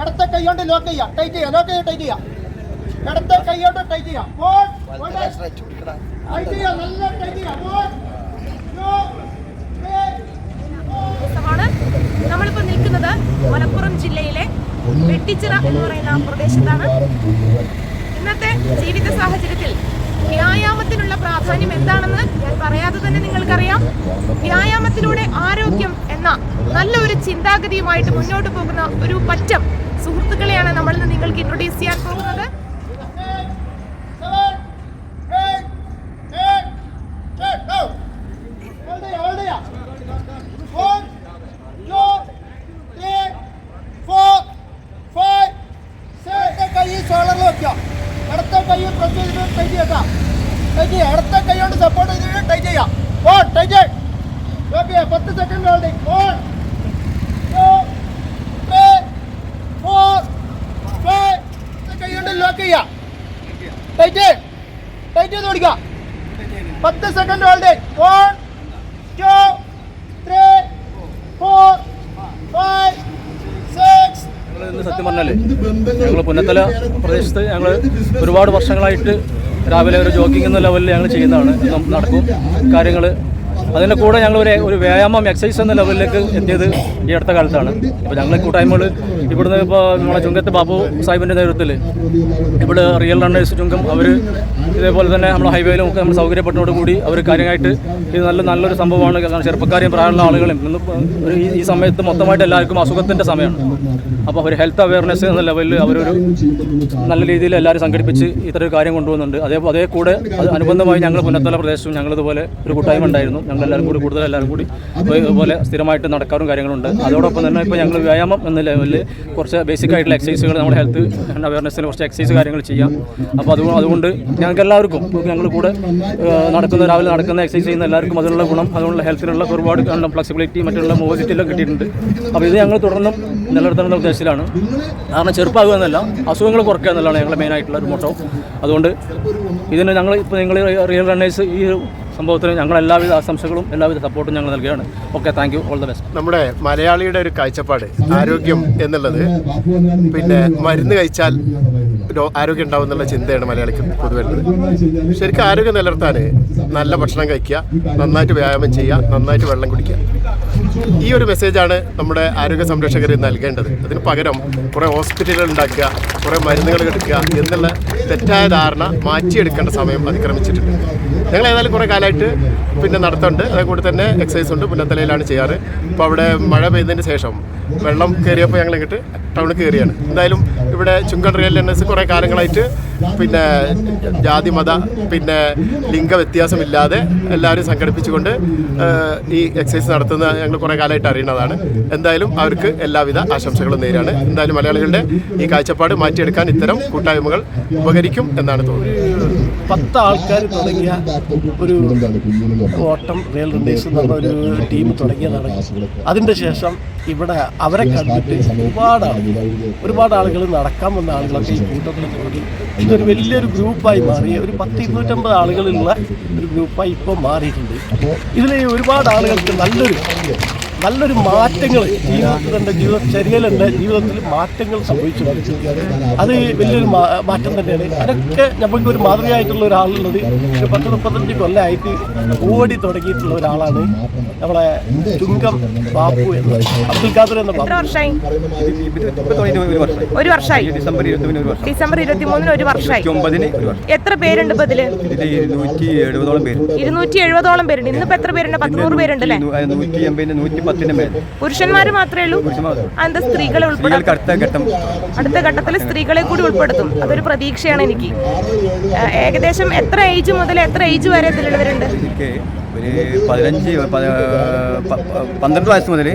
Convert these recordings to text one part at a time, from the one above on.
ഇടത്തെ കൈ കൊണ്ട് ലോക്ക് ചെയ്യാം. ടൈറ്റ് ചെയ്യാം. ലോക്ക് ചെയ്യാം ടൈറ്റ് ചെയ്യാം. ഇടത്തെ കൈ കൊണ്ട് ടൈറ്റ് ചെയ്യാം. ടൈറ്റ് ചെയ്യാം. നല്ല ടൈറ്റ് ചെയ്യാം. ദിവസമാണ് നമ്മളിപ്പോൾ നിൽക്കുന്നത് മലപ്പുറം ജില്ലയിലെ വെട്ടിച്ചിറ എന്ന് പറയുന്ന പ്രദേശത്താണ്. ഇന്നത്തെ ജീവിത സാഹചര്യത്തിൽ വ്യായാമത്തിനുള്ള പ്രാധാന്യം എന്താണെന്ന് ഞാൻ പറയാതെ തന്നെ നിങ്ങൾക്കറിയാം. വ്യായാമത്തിലൂടെ ആരോഗ്യം എന്ന നല്ലൊരു ചിന്താഗതിയുമായിട്ട് മുന്നോട്ട് പോകുന്ന ഒരു പറ്റം സുഹൃത്തുക്കളെയാണ് നമ്മൾ ഇന്ന് നിങ്ങൾക്ക് ഇൻട്രൊഡ്യൂസ് ചെയ്യാൻ പോകുന്നത്. ചെയ്തിട്ട് ടൈറ്റ് ചെയ്യാം ടൈറ്റ് സപ്പോർട്ട് ചെയ്തിട്ട് ടൈറ്റ് വൺ ടൈറ്റ് ഓക്കെ പത്ത് second holding two three four five കൈ കൊണ്ട് ലോക്ക് ചെയ്യാം ടൈറ്റ് ടൈറ്റ് ചെയ്ത് പിടിക്കുക പത്ത് second hold one two three four five ഇന്ന് സത്യം പറഞ്ഞാൽ ഞങ്ങൾ പുന്നത്തല പ്രദേശത്ത് ഞങ്ങൾ ഒരുപാട് വർഷങ്ങളായിട്ട് രാവിലെ ഒരു ജോക്കിംഗ് എന്ന ലെവലിൽ ഞങ്ങൾ ചെയ്യുന്നതാണ്. നടക്കും. കാര്യങ്ങൾ അതിന്റെ കൂടെ ഞങ്ങൾ ഒരു ഒരു വ്യായാമം എക്സസൈസ് എന്ന ലെവലിലേക്ക് എത്തിയത് ഈ അടുത്ത കാലത്താണ്. ഇപ്പോൾ ഞങ്ങൾ കൂട്ടായ്മകൾ ഇവിടുന്ന് ഇപ്പോൾ നമ്മളെ ചുങ്കത്ത് ബാബു സാഹിബിന്റെ നേതൃത്വത്തിൽ ഇവിടെ റിയൽ റണ്ണേഴ്സ് ചുങ്കം അവർ ഇതേപോലെ തന്നെ നമ്മുടെ ഹൈവേയിലും ഒക്കെ നമ്മൾ സൗകര്യപ്പെട്ടതോട് കൂടി അവർ കാര്യമായിട്ട് ഇത് നല്ല നല്ലൊരു സംഭവമാണ്. കാരണം ചെറുപ്പക്കാരെയും പ്രായമുള്ള ആളുകളും ഇന്ന് ഈ- സമയത്ത് മൊത്തമായിട്ട് എല്ലാവർക്കും അസുഖത്തിന്റെ സമയമാണ്. അപ്പോൾ ഒരു ഹെൽത്ത് അവയർനെസ് എന്ന ലെവലിൽ അവരൊരു നല്ല രീതിയിൽ എല്ലാവരും സംഘടിപ്പിച്ച് ഇത്തരം കാര്യം കൊണ്ടുപോകുന്നുണ്ട് അതേ അതേ കൂടെ അനുബന്ധമായി ഞങ്ങൾ പുന്നത്തല പ്രദേശത്തും ഞങ്ങളിതുപോലെ ഒരു കൂട്ടായ്മ ഉണ്ടായിരുന്നു. എല്ലാവരും കൂടി കൂടുതൽ എല്ലാവരും കൂടി ഇതുപോലെ സ്ഥിരമായിട്ട് നടക്കാറും കാര്യങ്ങളുണ്ട്. അതോടൊപ്പം തന്നെ ഇപ്പോൾ ഞങ്ങൾ വ്യായാമം എന്ന ലെവലിൽ കുറച്ച് ബേസിക് ആയിട്ടുള്ള എക്സസൈസുകൾ നമ്മുടെ ഹെൽത്ത് അവയർനെസ്സിന് കുറച്ച് എക്സസൈസ് കാര്യങ്ങൾ ചെയ്യാം. അപ്പോൾ അത് അതുകൊണ്ട് ഞങ്ങൾക്ക് എല്ലാവർക്കും ഞങ്ങൾ കൂടെ നടക്കുന്ന രാവിലെ നടക്കുന്ന എക്സസൈസ് ചെയ്യുന്ന എല്ലാവർക്കും അതിനുള്ള ഗുണം അതിനുള്ള ഹെൽത്തിനുള്ള ഒരുപാട് ഫ്ലെക്സിബിലിറ്റി മറ്റുള്ള മോബിലിറ്റി എല്ലാം കിട്ടിയിട്ടുണ്ട്. അപ്പോൾ ഇത് ഞങ്ങൾ തുടർന്നും നിലനിർത്തേണ്ട ഉദ്ദേശത്തിലാണ്. കാരണം ചെറുപ്പമാകുക എന്നല്ല അസുഖങ്ങൾ കുറയ്ക്കുക എന്നുള്ളതാണ് ഞങ്ങളുടെ മെയിനായിട്ടുള്ള ഒരു മോട്ടോ അതുകൊണ്ട് ഇതിന് ഞങ്ങൾ ഇപ്പോൾ നിങ്ങൾ റിയൽ റണ്ണേഴ്സ് ഈ സംഭവത്തിന് ഞങ്ങൾ എല്ലാവിധ ആശംസകളും എല്ലാവിധ സപ്പോർട്ടും ഞങ്ങൾ നൽകുകയാണ്. Okay thank you all the best നമ്മുടെ മലയാളിയുടെ ഒരു കാഴ്ചപ്പാട് ആരോഗ്യം എന്നുള്ളത്. പിന്നെ മരുന്ന് കഴിച്ചാൽ ആരോഗ്യം ഉണ്ടാവും എന്നുള്ള ചിന്തയാണ് മലയാളിക്ക് പൊതുവരുന്നത് ശരിക്കും ആരോഗ്യം നിലനിർത്താൻ നല്ല ഭക്ഷണം കഴിക്കുക നന്നായിട്ട് വ്യായാമം ചെയ്യുക നന്നായിട്ട് വെള്ളം കുടിക്കുക. ഈ ഒരു മെസ്സേജാണ് നമ്മുടെ ആരോഗ്യ സംരക്ഷകർ നൽകേണ്ടത്. അതിന് പകരം കുറേ ഹോസ്പിറ്റലുകൾ ഉണ്ടാക്കുക കുറേ മരുന്നുകൾ എടുക്കുക എന്നുള്ള തെറ്റായ ധാരണ മാറ്റിയെടുക്കേണ്ട സമയം അതിക്രമിച്ചിട്ടുണ്ട്. ഞങ്ങൾ ഏതായാലും കുറേ കാലമായിട്ട് പിന്നെ നടത്തുന്നുണ്ട്. അതേകൂടി തന്നെ എക്സസൈസ് ഉണ്ട്. പുന്നത്തലയിലാണ് ചെയ്യാറ്. ഇപ്പോൾ അവിടെ മഴ പെയ്തതിന് ശേഷം വെള്ളം കയറിയപ്പോൾ ഞങ്ങൾ ഇങ്ങോട്ട് ടൗണിൽ കയറിയാണ് എന്തായാലും ഇവിടെ ചുങ്കൺ റിയൽ എസ് കുറേ കാലങ്ങളായിട്ട് പിന്നെ ജാതി മത പിന്നെ ലിംഗ വ്യത്യാസമില്ലാതെ എല്ലാവരും സംഘടിപ്പിച്ചുകൊണ്ട് ഈ എക്സസൈസ് നടത്തുന്ന ഞങ്ങൾ കുറേ കാലമായിട്ട് അറിയുന്നതാണ്. എന്തായാലും അവർക്ക് എല്ലാവിധ ആശംസകളും നേരാണ് എന്തായാലും മലയാളികളുടെ ഈ കാഴ്ചപ്പാട് മാറ്റിയെടുക്കാൻ ഇത്തരം കൂട്ടായ്മകൾ ഉപകരിക്കും എന്നാണ് തോന്നുന്നത്. പത്ത് ആൾക്കാർ തുടങ്ങിയ ഒരു ഓട്ടം റിയൽ റണ്ണേഴ്സ് എന്ന് പറഞ്ഞ ഒരു ടീം തുടങ്ങിയതാണ്. അതിന്റെ ശേഷം ഇവിടെ അവരെ കണ്ടിട്ട് ഒരുപാട് ആളുകൾ ഒരുപാട് ആളുകൾ നടക്കാൻ വന്ന ആളുകളൊക്കെ ഈ കൂട്ടത്തിൽ കൂടി ഇതൊരു വലിയൊരു ഗ്രൂപ്പായി മാറി. ഒരു പത്ത് ഇരുന്നൂറ്റമ്പത് ആളുകളുള്ള ഒരു ഗ്രൂപ്പായി ഇപ്പോൾ മാറിയിട്ടുണ്ട്. ഇതിൽ ഒരുപാട് ആളുകൾക്ക് നല്ലൊരു നല്ലൊരു മാറ്റങ്ങൾ ജീവിതത്തിൽ എന്റെ ജീവിതചര്യയിലുണ്ട് ജീവിതത്തിൽ മാറ്റങ്ങൾ സംഭവിച്ചു അത് വലിയൊരു മാറ്റം തന്നെയാണ്. അതൊക്കെ നമുക്ക് ഒരു മാതൃകയായിട്ടുള്ള ഒരാളുള്ളത് ഒരു പത്ത് മുപ്പത്തഞ്ച് കൊല്ലമായിട്ട് ഓടി തുടങ്ങിയിട്ടുള്ള ഒരാളാണ് നമ്മളെ ചുങ്കം ബാപ്പു എന്ന്. അബ്ദുൽ ഖാദർ എന്ന ഒരു വർഷമായി ഡിസംബർ ഇരുപത്തൊന്നിന് ഒരു വർഷം. ഡിസംബർ ഇരുപത്തി മൂന്നിന് ഒരു വർഷമായി ഒമ്പതിന് ഒരു വർഷം. എത്ര പേരുണ്ട് ഇപ്പൊ ഇതിൽ? ഇരുന്നൂറ്റി എഴുപതോളം പേര് ഇരുന്നൂറ്റി എഴുപതോളം പേരുണ്ട്. ഇന്നിപ്പോ എത്ര പേരുണ്ട്? പത്തിനൂറ് പേരുണ്ടല്ലേ? പേരുണ്ട് അല്ലേ പത്തിന് മേൽ. പുരുഷന്മാര് മാത്രമേ ഉള്ളൂ. പുരുഷന്മാർ. എന്താ സ്ത്രീകളെ ഉൾപ്പെടുത്തും. അടുത്ത ഘട്ടം. അടുത്ത ഘട്ടത്തിൽ സ്ത്രീകളെ കൂടി ഉൾപ്പെടുത്തും. അതൊരു പ്രതീക്ഷയാണ് എനിക്ക്. ഏകദേശം എത്ര ഏജ് മുതൽ എത്ര ഏജ് വരെ ഇതിലുള്ളവരുണ്ട്? ഒരു പതിനഞ്ച് പന്ത്രണ്ട് വയസ്സ് മുതൽ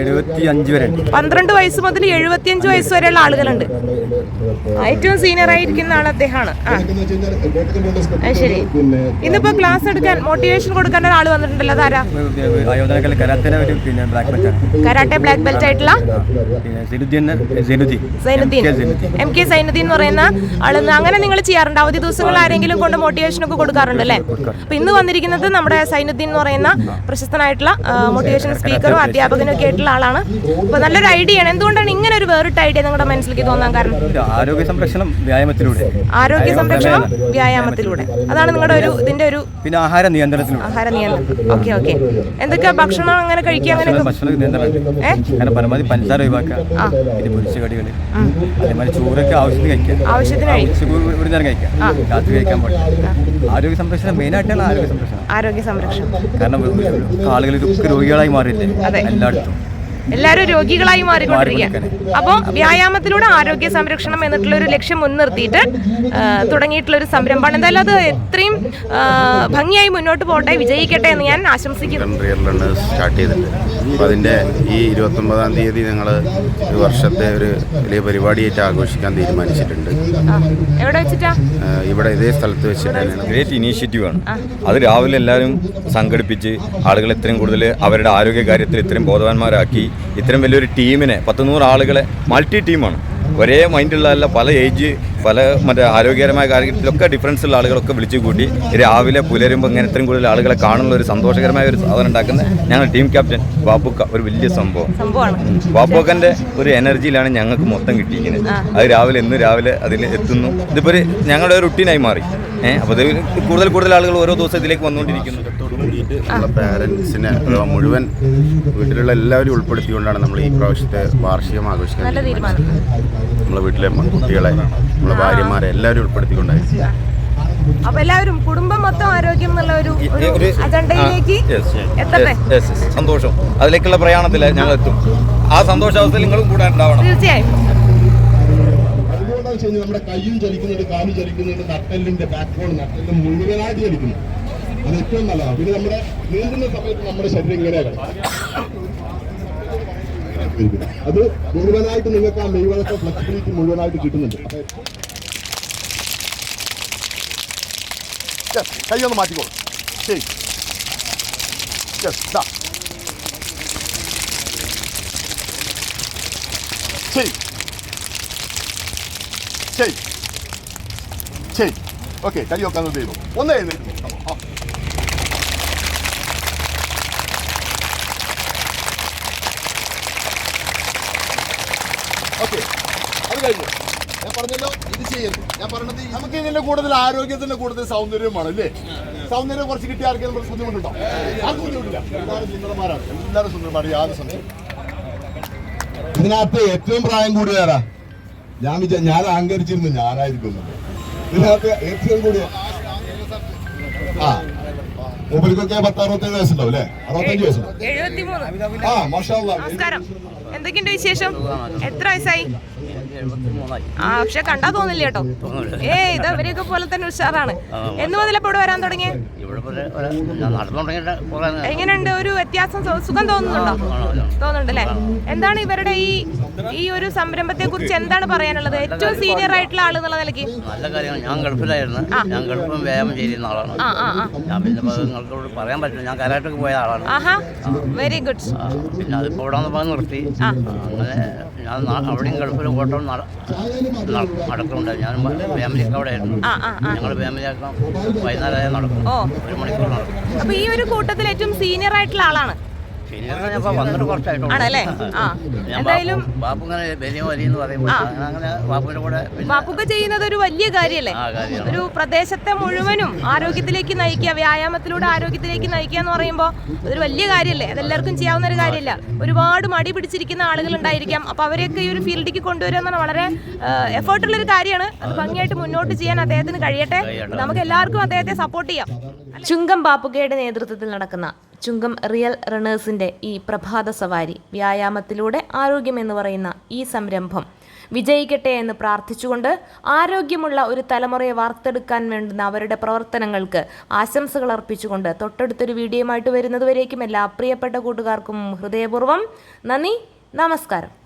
എഴുപത്തി അഞ്ച് വരെ. പന്ത്രണ്ട് വയസ്സ് മുതൽ എഴുപത്തിയഞ്ച് വയസ്സ് വരെയുള്ള ആളുകളുണ്ട്. ഏറ്റവും സീനിയർ ആയിരിക്കുന്ന ആൾ അദ്ദേഹമാണ്. ആ. ശരി. ഇന്നിപ്പോ ക്ലാസ് എടുക്കാൻ മോട്ടിവേഷൻ കൊടുക്കാൻ ഒരാൾ വന്നിട്ടുണ്ടല്ലോ അതാരാ? കരാട്ടെ ബ്ലാക്ക് ബെൽറ്റ് ആയിട്ടുള്ള. M K Sainudheen. എന്ന് പറയുന്ന ആളെന്ന് അങ്ങനെ നിങ്ങൾ ചെയ്യാറുണ്ട്. അവധി ദിവസങ്ങൾ ആരെങ്കിലും കൊണ്ട് മോട്ടിവേഷൻ ഒക്കെ കൊടുക്കാറുണ്ട് അല്ലേ? അപ്പൊ ഇന്ന് വന്നിരിക്കുന്നത് നമ്മുടെ സൈനുദ്ദീൻ എന്ന് പറയുന്ന പ്രശസ്തനായിട്ടുള്ള മോട്ടിവേഷൻ സ്പീക്കറും അധ്യാപകനും ഒക്കെ ആയിട്ടുള്ള ആളാണ്. അപ്പൊ നല്ലൊരു ഐഡിയ ആണ്. എന്തുകൊണ്ടാണ് ഇങ്ങനെ ഒരു വേറിട്ട ഐഡിയ നിങ്ങളുടെ മനസ്സിലേക്ക് തോന്നാൻ കാരണം? ആരോഗ്യ സംരക്ഷണം വ്യായാമത്തിലൂടെ. ആരോഗ്യ സംരക്ഷണം വ്യായാമത്തിലൂടെ. അതാണ് നിങ്ങളുടെ ഒരു ഇതിന്റെ ഒരു പിന്നെ ആഹാര നിയന്ത്രണത്തിലൂടെ. ആഹാര നിയന്ത്രണം. Okay okay. എന്തൊക്കെയാ ഭക്ഷണം അങ്ങനെ കഴിക്കുക അങ്ങനെ ഭക്ഷണ നിയന്ത്രണം. പരമാവധി പഞ്ചസാര ഒഴിവാക്കുക. പിന്നെ അതേമാതിരി ചോറൊക്കെ ആവശ്യത്തിന് കഴിക്കുക. ആവശ്യത്തിന് ഒരു- നേരം കഴിക്കാം രാത്രി കഴിക്കാൻ പാടില്ല. ആരോഗ്യ സംരക്ഷണം മെയിൻ മെയിനായിട്ടാണ് ആരോഗ്യ സംരക്ഷണം ആരോഗ്യ സംരക്ഷണം കാരണം ആളുകൾ ഇതൊക്കെ രോഗികളായി മാറിയില്ലേ? അതെ. എല്ലായിടത്തും. എല്ലാവരും രോഗികളായി മാറിക്കൊണ്ടിരിക്കുക അപ്പോൾ വ്യായാമത്തിലൂടെ ആരോഗ്യ സംരക്ഷണം എന്നിട്ടുള്ള ഒരു ലക്ഷ്യം മുൻനിർത്തിയിട്ട് തുടങ്ങിയിട്ടുള്ള ഒരു സംരംഭമാണ്. എന്തായാലും അത് എത്രയും ഭംഗിയായി മുന്നോട്ട് പോകട്ടെ വിജയിക്കട്ടെ എന്ന് ഞാൻ ആശംസിക്കുന്നു. സ്റ്റാർട്ട് ചെയ്തിട്ടുണ്ട്. അപ്പോൾ അതിന്റെ ഈ ഇരുപത്തൊമ്പതാം തീയതി ഞങ്ങൾ ഒരു വർഷത്തെ ഒരു വലിയ പരിപാടിയായിട്ട് ആഘോഷിക്കാൻ തീരുമാനിച്ചിട്ടുണ്ട്. എവിടെ വെച്ചിട്ടാ? ഇവിടെ ഇതേ സ്ഥലത്ത് വെച്ചിട്ടാണ് ഗ്രേറ്റ് ഗ്രേറ്റ് ആണ്. അത് രാവിലെ എല്ലാവരും സംഘടിപ്പിച്ച് ആളുകൾ ഇത്രയും കൂടുതൽ അവരുടെ ആരോഗ്യ കാര്യത്തിൽ ഇത്രയും ബോധവാന്മാരാക്കി ഇത്രയും വലിയൊരു ടീമിനെ പത്ത് നൂറ് ആളുകളെ മൾട്ടി ടീമാണ്. ഒരേ മൈൻഡുള്ള പല ഏജ് പല മറ്റേ ആരോഗ്യകരമായ കാര്യത്തിലൊക്കെ ഡിഫറൻസ് ഉള്ള ആളുകളൊക്കെ വിളിച്ചു കൂട്ടി രാവിലെ പുലരുമ്പോൾ ഇങ്ങനെ ഇത്രയും കൂടുതൽ ആളുകളെ കാണുന്ന ഒരു സന്തോഷകരമായ ഒരു സാധനം ഉണ്ടാക്കുന്ന ഞങ്ങൾ ടീം ക്യാപ്റ്റൻ ബാബുക്ക. ഒരു വലിയ സംഭവം. ബാബുക്കന്റെ ബാപ്പുക്കന്റെ ഒരു എനർജിയിലാണ് ഞങ്ങൾക്ക് മൊത്തം കിട്ടിയിരിക്കുന്നത്. അത് രാവിലെ ഇന്ന് രാവിലെ അതിൽ എത്തുന്നു. ഇതിപ്പോൾ ഒരു ഞങ്ങളുടെ ഒരു റുട്ടീനായി മാറി. ഏഹ് അപ്പോൾ ഇത് കൂടുതൽ കൂടുതൽ ആളുകൾ ഓരോ ദിവസം ഇതിലേക്ക് വന്നുകൊണ്ടിരിക്കുന്നു. പാരൻസിനെ അഥവാ മുഴുവൻ വീട്ടിലുള്ള എല്ലാവരും ഉൾപ്പെടുത്തിക്കൊണ്ടാണ് നമ്മൾ ഈ പ്രാവശ്യത്തെ വാർഷികം ആഘോഷിക്കുന്നത്. നമ്മളെ വീട്ടിലെ കുട്ടികളെ നമ്മളെ ഭാര്യമാരെ എല്ലാവരും ഉൾപ്പെടുത്തിക്കൊണ്ടായിരുന്നു അപ്പൊ എല്ലാവരും കുടുംബം മൊത്തം ആരോഗ്യം എന്നുള്ള ഒരു അജണ്ടയിലേക്ക് എത്തട്ടെ yes, yes, yes. സന്തോഷം. അതിലേക്കുള്ള പ്രയാണത്തിൽ ഞങ്ങൾ എത്തും ആ സന്തോഷാവസ്ഥയിൽ നിങ്ങളും കൂടെ ഉണ്ടാവണം. തീർച്ചയായും. നമ്മുടെ കയ്യും ചലിക്കുന്നുണ്ട് കാലും ചലിക്കുന്നുണ്ട് നട്ടലിന്റെ ബാക്ക് ബോൺ നട്ടലിന്റെ മുഴുവനായിട്ട് ചലിക്കുന്നു. അത് ഏറ്റവും നല്ലതാണ്. പിന്നെ നമ്മുടെ നീന്തുന്ന സമയത്ത് നമ്മുടെ ശരീരം ഇങ്ങനെയാണ് അത് മുഴുവനായിട്ട് നിങ്ങൾക്ക് ആ മെയ്വഴക്കം ഫ്ലെക്സിബിലിറ്റി മുഴുവനായിട്ട് കിട്ടുന്നുണ്ട്. കൈ ഒന്ന് മാറ്റിക്കോളൂ ശരി. ശരി. ശരി. ശരി. ഓക്കെ കൈ വെക്കാൻ ചെയ്തു ഒന്ന് എഴുന്നേറ്റ് ആ ഓക്കെ അത് കഴിഞ്ഞു. ഞാൻ പറഞ്ഞല്ലോ ഇത് ചെയ്യരുത്. ഞാൻ പറഞ്ഞത് നമുക്ക് ഇതിന്റെ കൂടുതൽ ആരോഗ്യത്തിന്റെ കൂടുതൽ സൗന്ദര്യമാണ് അല്ലേ? സൗന്ദര്യം കുറച്ച് കിട്ടിയ ആർക്കും ബുദ്ധിമുട്ടുണ്ടോ? ആർക്കും ബുദ്ധിമുട്ടില്ല. എല്ലാവരും സുന്ദരന്മാരാണ്. എല്ലാവരും സുന്ദരന്മാർ യാതൊരു സംശയം ഇതിനകത്ത് ഏറ്റവും പ്രായം കൂടുതലാ ഞാൻ വിചാ ഞാൻ അഹങ്കരിച്ചിരുന്നു ഞാനായിരിക്കും. ഇതിനകത്ത് ഏറ്റവും കൂടിയ ആ മൂപ്പർക്കൊക്കെ പത്ത് അറുപത്തേഴ് വയസ്സുണ്ടാവും അല്ലേ? അറുപത്തഞ്ച് വയസ്സുണ്ടാവും. ആ മാഷാ എന്തൊക്കെയുണ്ട് വിശേഷം? എത്ര വയസ്സായി? ആ പക്ഷെ കണ്ടാ തോന്നില്ല കേട്ടോ. ഏ ഇത് അവരെയൊക്കെ പോലെ തന്നെ ഉഷാറാണ്. എന്ന് മുതലപ്പോ ഇവിടെ വരാൻ തുടങ്ങി എങ്ങനെയുണ്ട് ഒരു വ്യത്യാസം? സുഖം തോന്നുന്നുണ്ടോ? തോന്നുന്നുണ്ട് അല്ലേ എന്താണ് ഇവരുടെ ഈ ഈ ഒരു സംരംഭത്തെ കുറിച്ച് എന്താണ് പറയാനുള്ളത്? ഏറ്റവും സീനിയർ ആയിട്ടുള്ള ആൾ എന്നുള്ള നിലയ്ക്ക്? നല്ല കാര്യമാണ്. ഞാൻ ഗൾഫിലായിരുന്നു. ഞാൻ ഗൾഫും വ്യായാമം ചെയ്തിരുന്ന ആളാണ്. ഞാൻ പിന്നെ നിങ്ങൾക്കോട് പറയാൻ പറ്റില്ല. ഞാൻ കരാട്ടൊക്കെ പോയ ആളാണ്. വെരി ഗുഡ് പിന്നെ അതിപ്പോ ഇവിടെ നിർത്തി. അങ്ങനെ ഞാൻ അവിടെയും ഗൾഫിലും ഓട്ടം നട- നടക്കുന്നുണ്ട് ഞാൻ ഫാമിലി അവിടെ ആയിരുന്നു. ഞങ്ങൾ ഫാമിലി ആ. ഞങ്ങൾ ഫാമിലിയൊക്കെ വൈകുന്നേരം നടക്കും. ഒരു മണിക്കൂർ നടക്കും. അപ്പൊ ഈ ഒരു കൂട്ടത്തിൽ ഏറ്റവും സീനിയർ ആയിട്ടുള്ള ആളാണ്. ആണല്ലേ? ആ. എന്തായാലും ബാപ്പു- ബാപ്പു വലിയ വലിയ എന്ന് പറയുമ്പോൾ അങ്ങനെ ബാപ്പുവിന്റെ കൂടെ പിന്നെ വാപ്പുക ചെയ്യുന്നത് ഒരു വലിയ കാര്യല്ലേ? ഒരു പ്രദേശത്തെ മുഴുവനും ആരോഗ്യത്തിലേക്ക് നയിക്കുക വ്യായാമത്തിലൂടെ ആരോഗ്യത്തിലേക്ക് നയിക്കുക എന്ന് പറയുമ്പോൾ ഒരു വലിയ കാര്യമല്ലേ അതെല്ലാവർക്കും ചെയ്യാവുന്ന ഒരു കാര്യമല്ല ഒരുപാട് മടി പിടിച്ചിരിക്കുന്ന ആളുകൾ ഉണ്ടായിരിക്കാം അപ്പൊ അവരെയൊക്കെ ഈ ഒരു ഫീൽഡിലേക്ക് കൊണ്ടുവരിക എന്ന് പറഞ്ഞാൽ വളരെ എഫേർട്ടുള്ള ഒരു കാര്യമാണ്. അത് ഭംഗിയായിട്ട് മുന്നോട്ട് ചെയ്യാൻ അദ്ദേഹത്തിന് കഴിയട്ടെ. നമുക്ക് എല്ലാവർക്കും അദ്ദേഹത്തെ സപ്പോർട്ട് ചെയ്യാം. ചുങ്കം ബാപ്പുകയുടെ നേതൃത്വത്തിൽ നടക്കുന്ന ചുങ്കം റിയൽ റണ്ണേഴ്സിന്റെ ഈ പ്രഭാത സവാരി വ്യായാമത്തിലൂടെ ആരോഗ്യം എന്ന് പറയുന്ന ഈ സംരംഭം വിജയിക്കട്ടെ എന്ന് പ്രാർത്ഥിച്ചുകൊണ്ട് ആരോഗ്യമുള്ള ഒരു തലമുറയെ വാർത്തെടുക്കാൻ വേണ്ടുന്ന അവരുടെ പ്രവർത്തനങ്ങൾക്ക് ആശംസകൾ അർപ്പിച്ചുകൊണ്ട് തൊട്ടടുത്തൊരു ആയിട്ട് വരുന്നതുവരേക്കും എല്ലാ പ്രിയപ്പെട്ട കൂട്ടുകാർക്കും ഹൃദയപൂർവം നന്ദി നമസ്കാരം.